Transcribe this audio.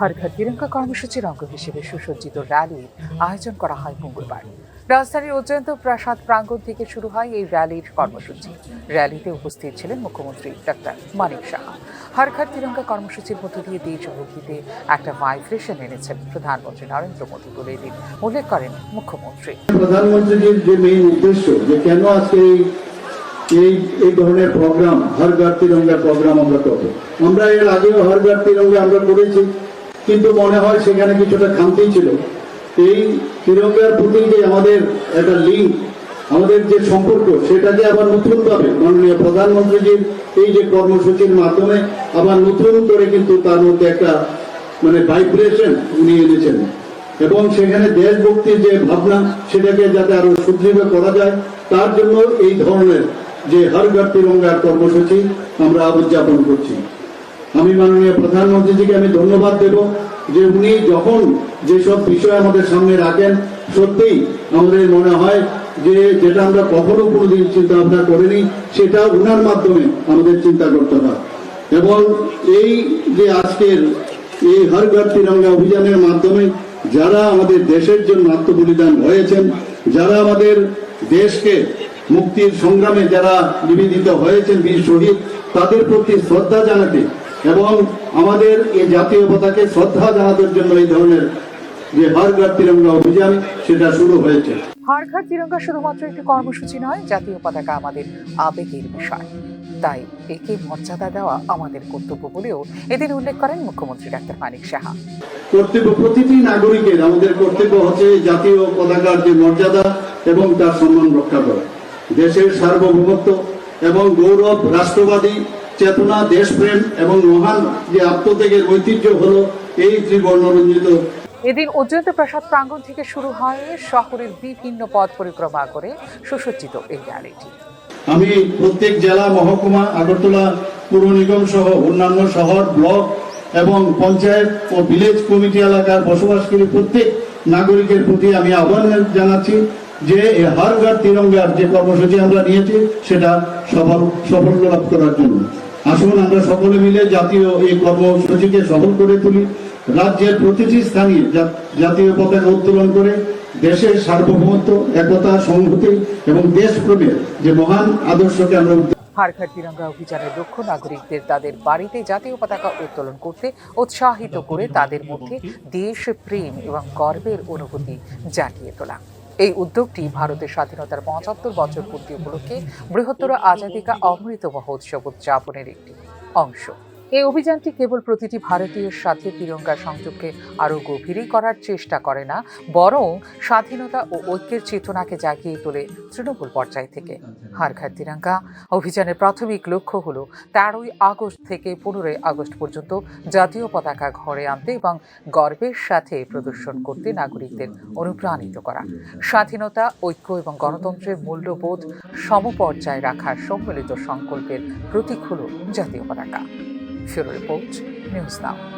হর ঘর তিরঙ্গা কর্মসূচির অঙ্গ হিসেবে সুসজ্জিত র্যালির আয়োজন করা হয় মঙ্গলবার। রাজধানীর অত্যন্ত প্রাসাদ প্রাঙ্গণ থেকে শুরু হয় এই র্যালির কর্মসূচি। র্যালিতে উপস্থিত ছিলেন মুখ্যমন্ত্রী ডাক্তার মানিক সাহা। হর ঘর তিরঙ্গা কর্মসূচির মধ্য দিয়ে দেশভক্তিতে একটা ভাইব্রেশন এনেছেন প্রধানমন্ত্রী নরেন্দ্র মোদী বলে এদিন উল্লেখ করেন মুখ্যমন্ত্রী। প্রধানমন্ত্রীজির যে মেইন উদ্দেশ্য যে কেন আজকে এই এই ধরনের প্রোগ্রাম হর ঘর তিরঙ্গা প্রোগ্রাম আমরা করব। আমরা এর আগেও হর ঘর তিরঙ্গা আমরা করেছি। কিন্তু মনে হয় সেখানে কিছুটা খামতি ছিল। এই তিরঙ্গার প্রতি যে আমাদের একটা লিঙ্ক আমাদের যে সম্পর্ক, সেটাকে আবার নতুন ভাবে মাননীয় প্রধানমন্ত্রীজির এই যে কর্মসূচির মাধ্যমে আবার নতুন করে কিন্তু তার মধ্যে একটা মানে ভাইব্রেশন উনি এনেছেন। এবং সেখানে দেশভক্তির যে ভাবনা, সেটাকে যাতে আরও সুদৃঢ় করা যায়, তার জন্য এই ধরনের যে হর তিরঙ্গার কর্মসূচি আমরা উদযাপন করছি। আমি মাননীয় প্রধানমন্ত্রীজিকে আমি ধন্যবাদ দেব যে উনি যখন যেসব বিষয় আমাদের সামনে রাখেন, সত্যিই আমাদের মনে হয় যে যেটা আমরা কখনো কোনোদিন চিন্তা ভাবনা করিনি, সেটা উনার মাধ্যমে আমাদের চিন্তা করতে হয়। এবং এই যে আজকের এই হর ঘর তিরঙ্গা অভিযানের মাধ্যমে যারা আমাদের দেশের জন্য আত্মবলিদান হয়েছেন, যারা আমাদের দেশকে মুক্তির সংগ্রামে যারা নিবেদিত হয়েছেন, বীর শহীদ, তাদের প্রতি শ্রদ্ধা জানাতে এবং আমাদের এই জাতীয় পতাকে শ্রদ্ধা জানানোর জন্য এই ধরনের যে হর ঘর তিরঙ্গা অভিযান সেটা শুরু হয়েছে। হর ঘর তিরঙ্গা শুধুমাত্র একটি কর্মসূচি নয় জাতীয় পতাকা আমাদের আবেগের বিষয়। তাই একে মর্যাদা দেওয়া আমাদের কর্তব্য বলেও এদিন উল্লেখ করেন মুখ্যমন্ত্রী ডাক্তার মানিক সাহা। কর্তব্য প্রতিটি নাগরিকের আমাদের কর্তব্য হচ্ছে জাতীয় পতাকার যে মর্যাদা এবং তার সম্মান রক্ষা করা। দেশের সার্বভৌমত্ব এবং গৌরব রাষ্ট্রবাদী চেতনা দেশপ্রেম এবং মহান যে আত্মত্যাগের ঐতিহ্য হলো এই ত্রিবর্ণরঞ্জিত। এদিন অত্যন্ত প্রাসাদ প্রাঙ্গণ থেকে শুরু হয় শহরের বিভিন্ন পথ পরিক্রমা করে সুসজ্জিত এই র্যালিটি। আমি প্রত্যেক জেলা মহকুমা আগরতলা পুর নিগম সহ অন্যান্য শহর ব্লক এবং পঞ্চায়েত ও ভিলেজ কমিটি এলাকার বসবাসকারী প্রত্যেক নাগরিকের প্রতি আমি আহ্বান জানাচ্ছি যে এই হর তিরঙ্গার যে কর্মসূচি আমরা নিয়েছি সেটা সফল সাফল্য লাভ করার জন্য। আসুন আমরা সকলে মিলে জাতীয় এই কর্মসূচিকে সফল করে তুলি। রাজ্যের প্রতিটি স্থানে জাতীয় পতাকা উত্তোলন করে দেশের সার্বভৌমত্ব, একতা, সংহতি এবং দেশপ্রেমের যে মহান আদর্শকে আমরা উদ্যোগ হর ঘর তিরঙ্গা অভিযানের লক্ষ্য নাগরিকদের তাদের বাড়িতে জাতীয় পতাকা উত্তোলন করতে উৎসাহিত করে তাদের মধ্যে দেশ প্রেম এবং গর্বের অনুভূতি জাগিয়ে তোলা। এই উদ্যোগটি ভারতের স্বাধীনতার পঁচাত্তর বছর পূর্তি উপলক্ষে বৃহত্তর আজাদিকা অমৃত মহোৎসব উদযাপনের একটি অংশ। এই অভিযানটি কেবল প্রতিটি ভারতীয়ের সাথে তিরঙ্গা সংযোগকে আরও গভীরই করার চেষ্টা করে না, বরং স্বাধীনতা ও ঐক্যের চেতনাকে জাগিয়ে তোলে তৃণমূল পর্যায় থেকে। হার ঘর তিরঙ্গা। অভিযানের প্রাথমিক লক্ষ্য হল তেরোই আগস্ট থেকে পনেরোই আগস্ট পর্যন্ত জাতীয় পতাকা ঘরে আনতে এবং গর্বের সাথে প্রদর্শন করতে নাগরিকদের অনুপ্রাণিত করা। স্বাধীনতা, ঐক্য এবং গণতন্ত্রের মূল্যবোধ সমপর্যায়ে রাখার সম্মিলিত সংকল্পের প্রতীক হল জাতীয় পতাকা। Führer Report News Now.